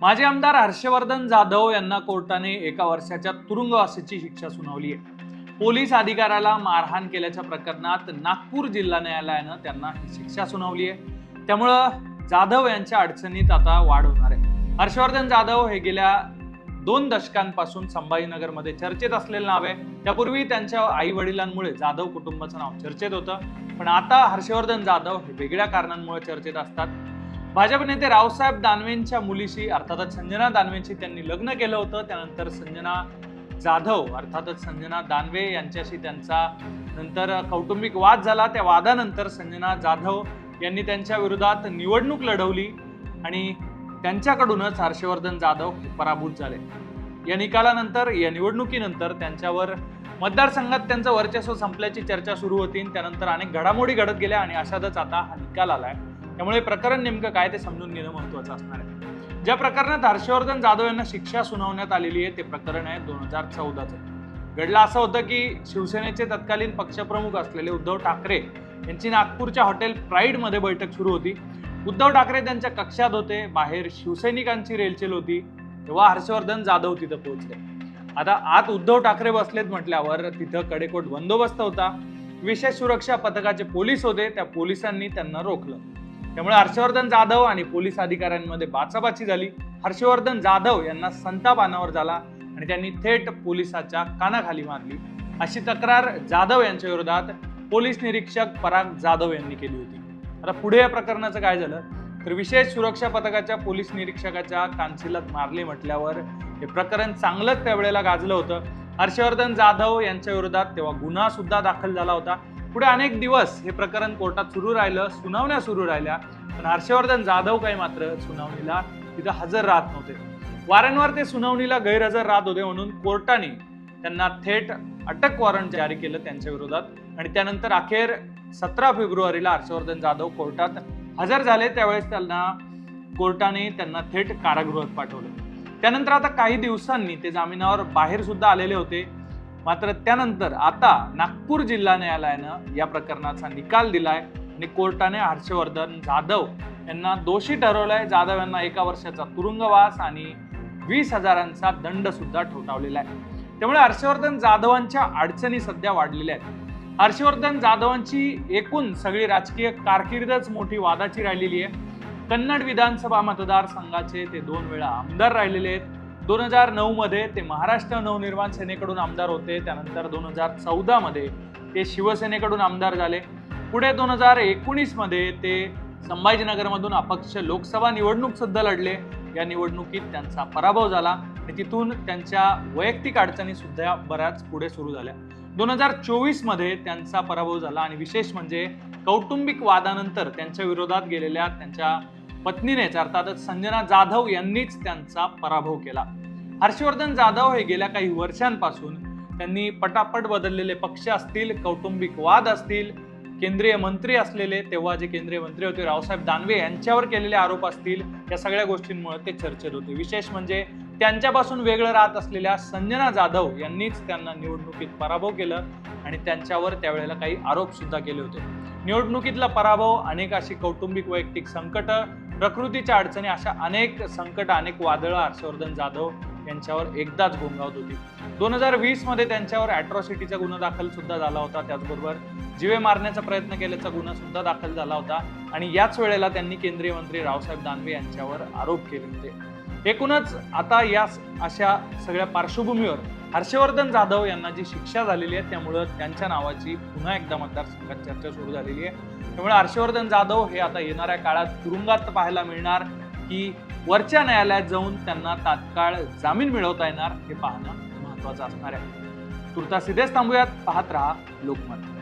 माजी आमदार हर्षवर्धन जाधव यांना कोर्टाने एका वर्षाच्या तुरुंगवासाची शिक्षा सुनावली आहे. पोलीस अधिकाऱ्याला मारहाण केल्याच्या प्रकरणात नागपूर जिल्हा न्यायालयानं त्यांना ही शिक्षा सुनावली आहे. त्यामुळं जाधव यांच्या अडचणीत आता वाढ होणार आहे. हर्षवर्धन जाधव हे गेल्या दोन दशकांपासून संभाजीनगरमध्ये चर्चेत असलेलं नाव आहे. त्यापूर्वी त्यांच्या आई वडिलांमुळे जाधव कुटुंबाचं नाव चर्चेत होतं. पण आता हर्षवर्धन जाधव हे वेगळ्या कारणांमुळे चर्चेत असतात. भाजप नेते रावसाहेब दानवेंच्या मुलीशी अर्थातच संजना दानवेंशी त्यांनी लग्न केलं होतं. त्यानंतर संजना जाधव अर्थातच संजना दानवे यांच्याशी त्यांचा नंतर कौटुंबिक वाद झाला. त्या वादानंतर संजना जाधव यांनी त्यांच्या विरोधात निवडणूक लढवली आणि त्यांच्याकडूनच हर्षवर्धन जाधव पराभूत झाले. या निकालानंतर या निवडणुकीनंतर त्यांच्यावर मतदारसंघात त्यांचं वर्चस्व संपल्याची चर्चा सुरू होती. त्यानंतर अनेक घडामोडी घडत गेल्या आणि अशातच आता हा निकाल आलाय. त्यामुळे प्रकरण नेमकं काय ते समजून घेणं महत्वाचं असणार आहे. ज्या प्रकरणात हर्षवर्धन जाधव यांना शिक्षा सुनावण्यात आलेली आहे ते प्रकरण आहे दोन हजार चौदाचं. घडलं असं होतं की शिवसेनेचे तत्कालीन पक्षप्रमुख असलेले उद्धव ठाकरे यांची नागपूरच्या हॉटेल प्राईडमध्ये बैठक सुरू होती. उद्धव ठाकरे त्यांच्या कक्षात होते बाहेर शिवसैनिकांची रेलचेल होती तेव्हा हर्षवर्धन जाधव तिथं पोहोचले. आता आत उद्धव ठाकरे बसलेत म्हटल्यावर तिथं कडेकोट बंदोबस्त होता. विशेष सुरक्षा पथकाचे पोलीस होते त्या पोलिसांनी त्यांना रोखलं. त्यामुळे हर्षवर्धन जाधव आणि पोलीस अधिकाऱ्यांमध्ये बाचाबाची झाली. हर्षवर्धन जाधव यांना संताप अनावर झाला आणि त्यांनी थेट पोलिसाच्या कानाखाली मारली. अशी तक्रार जाधव यांच्या विरोधात पोलीस निरीक्षक पराग जाधव यांनी केली होती. आता पुढे या प्रकरणाचं काय झालं? तर विशेष सुरक्षा पथकाच्या पोलीस निरीक्षकाच्या कानशिलात मारली म्हटल्यावर हे प्रकरण चांगलंच त्यावेळेला गाजलं होतं. हर्षवर्धन जाधव यांच्या विरोधात तेव्हा गुन्हा सुद्धा दाखल झाला होता. पुढे अनेक दिवस हे प्रकरण कोर्टात सुरू राहिलं सुनावण्या सुरू राहिल्या पण हर्षवर्धन जाधव काही मात्र सुनावणीला तिथं हजर राहत नव्हते. वारंवार ते सुनावणीला गैरहजर राहत होते म्हणून कोर्टाने त्यांना थेट अटक वॉरंट जारी केलं त्यांच्या विरोधात. आणि त्यानंतर अखेर सतरा फेब्रुवारीला हर्षवर्धन जाधव कोर्टात हजर झाले. त्यावेळेस त्यांना कोर्टाने त्यांना थेट कारागृहात पाठवलं. त्यानंतर आता काही दिवसांनी ते जामिनावर बाहेर सुद्धा आलेले होते. मात्र त्यानंतर आता नागपूर जिल्हा न्यायालयानं या प्रकरणाचा निकाल दिलाय आणि कोर्टाने हर्षवर्धन जाधव यांना दोषी ठरवलंय. जाधव यांना एका वर्षाचा तुरुंगवास आणि वीस हजारांचा दंड सुद्धा ठोठावलेला आहे. त्यामुळे हर्षवर्धन जाधवांच्या अडचणी सध्या वाढलेल्या आहेत. हर्षवर्धन जाधवांची एकूण सगळी राजकीय कारकिर्दच मोठी वादाची राहिलेली आहे. कन्नड विधानसभा मतदारसंघाचे ते दोन वेळा आमदार राहिलेले आहेत. दोन हजार नऊमध्ये ते महाराष्ट्र नवनिर्माण सेनेकडून आमदार होते. त्यानंतर दोन हजार चौदामध्ये ते शिवसेनेकडून आमदार झाले. पुढे दोन हजार एकोणीसमध्ये ते संभाजीनगरमधून अपक्ष लोकसभा निवडणूकसुद्धा लढले. या निवडणुकीत त्यांचा पराभव झाला आणि तिथून त्यांच्या वैयक्तिक अडचणीसुद्धा बऱ्याच पुढे सुरू झाल्या. दोन हजार चोवीसमध्ये त्यांचा पराभव झाला आणि विशेष म्हणजे कौटुंबिक वादानंतर त्यांच्या विरोधात गेलेल्या त्यांच्या पत्नीनेच अर्थातच संजना जाधव यांनीच त्यांचा पराभव केला. हर्षवर्धन जाधव हे गेल्या काही वर्षांपासून त्यांनी पटापट बदललेले पक्ष असतील कौटुंबिक वाद असतील केंद्रीय मंत्री असलेले तेव्हा जे केंद्रीय मंत्री होते रावसाहेब दानवे यांच्यावर केलेले आरोप असतील या सगळ्या गोष्टींमुळे ते चर्चेत होते. विशेष म्हणजे त्यांच्यापासून वेगळं राहत असलेल्या संजना जाधव यांनीच त्यांना निवडणुकीत पराभव केलं आणि त्यांच्यावर त्यावेळेला काही आरोप सुद्धा केले होते. निवडणुकीतला पराभव अनेक अशी कौटुंबिक वैयक्तिक संकट प्रकृतीच्या अडचणी अशा अनेक संकट अनेक वादळं हर्षवर्धन जाधव यांच्यावर एकदाच घोंगावत होती. दोन हजार वीसमध्ये त्यांच्यावर अॅट्रॉसिटीचा गुन्हा दाखल सुद्धा झाला होता त्याचबरोबर जीवे मारण्याचा प्रयत्न केल्याचा गुन्हा सुद्धा दाखल झाला होता आणि याच वेळेला त्यांनी केंद्रीय मंत्री रावसाहेब दानवे यांच्यावर आरोप केले होते. एकूणच आता या अशा सगळ्या पार्श्वभूमीवर हर्षवर्धन जाधव यांना जी शिक्षा झालेली आहे त्यामुळं त्यांच्या नावाची पुन्हा एकदा मतदारसंघात चर्चा सुरू झालेली आहे. त्यामुळे हर्षवर्धन जाधव हे आता येणाऱ्या काळात तुरुंगात पाहायला मिळणार की वरच्या न्यायालयात जाऊन त्यांना तात्काळ जामीन मिळवता येणार हे पाहणं महत्वाचं असणार आहे. तुर्तास इथेच थांबूयात. पाहत राहा लोकमत.